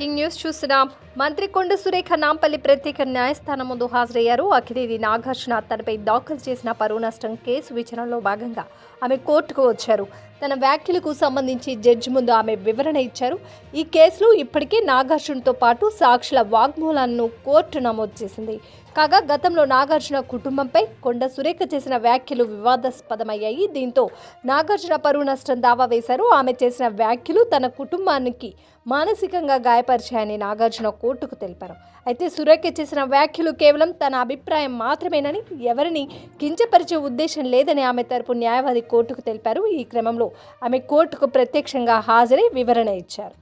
Breaking news చూస్తున్నాం. మంత్రి కొండ సురేఖ నాంపల్లి ప్రత్యేక న్యాయస్థానం ముందు హాజరయ్యారు. అఖిలేది నాగార్జున తనపై దాఖలు చేసిన పరువు నష్టం కేసు విచారణలో భాగంగా ఆమె కోర్టుకు వచ్చారు. తన వ్యాఖ్యలకు సంబంధించి జడ్జి ముందు ఆమె వివరణ ఇచ్చారు. ఈ కేసులో ఇప్పటికే నాగార్జునతో పాటు సాక్షుల వాగ్మూలాలను కోర్టు నమోదు చేసింది. కాగా గతంలో నాగార్జున కుటుంబంపై కొండ సురేఖ చేసిన వ్యాఖ్యలు వివాదాస్పదమయ్యాయి. దీంతో నాగార్జున పరువు నష్టం దావా వేశారు. ఆమె చేసిన వ్యాఖ్యలు తన కుటుంబానికి మానసికంగా గాయపరిచాయని నాగార్జున కోర్టుకు తెలిపారు. అయితే సురేఖ చేసిన వ్యాఖ్యలు కేవలం తన అభిప్రాయం మాత్రమేనని ఎవరిని కించపరిచే ఉద్దేశం లేదని ఆమె తరపు న్యాయవాది కోర్టుకు తెలిపారు. ఈ క్రమంలో ఆమె కోర్టుకు ప్రత్యక్షంగా హాజరై వివరణ ఇచ్చారు.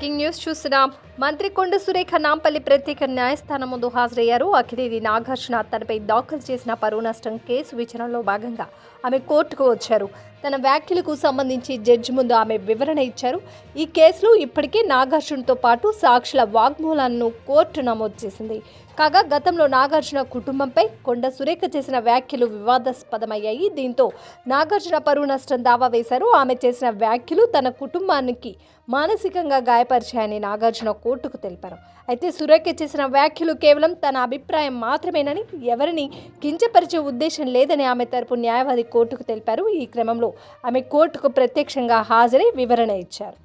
బ్రేకింగ్ న్యూస్ చూస్తున్నాం. మంత్రి కొండ సురేఖ నాంపల్లి ప్రత్యేక న్యాయస్థానం ముందు హాజరయ్యారు. అఖిలేది నాగార్జున తనపై దాఖలు చేసిన పరువు నష్టం కేసు విచారణలో భాగంగా ఆమె కోర్టుకు వచ్చారు. తన వ్యాఖ్యలకు సంబంధించి జడ్జి ముందు ఆమె వివరణ ఇచ్చారు. ఈ కేసులో ఇప్పటికే నాగార్జునతో పాటు సాక్షుల వాగ్మూలాలను కోర్టు నమోదు చేసింది. కాగా గతంలో నాగార్జున కుటుంబంపై కొండ సురేఖ చేసిన వ్యాఖ్యలు వివాదాస్పదమయ్యాయి. దీంతో నాగార్జున పరువు నష్టం దావా వేశారు. ఆమె చేసిన వ్యాఖ్యలు తన కుటుంబానికి మానసికంగా గాయపరిచాయని నాగార్జున కోర్టుకు తెలిపారు. అయితే సురేఖ చేసిన వ్యాఖ్యలు కేవలం తన అభిప్రాయం మాత్రమేనని ఎవరిని కించపరిచే ఉద్దేశం లేదని ఆమె తరపు న్యాయవాది కోర్టుకు తెలిపారు. ఈ క్రమంలో ఆమె కోర్టుకు ప్రత్యక్షంగా హాజరై వివరణ ఇచ్చారు.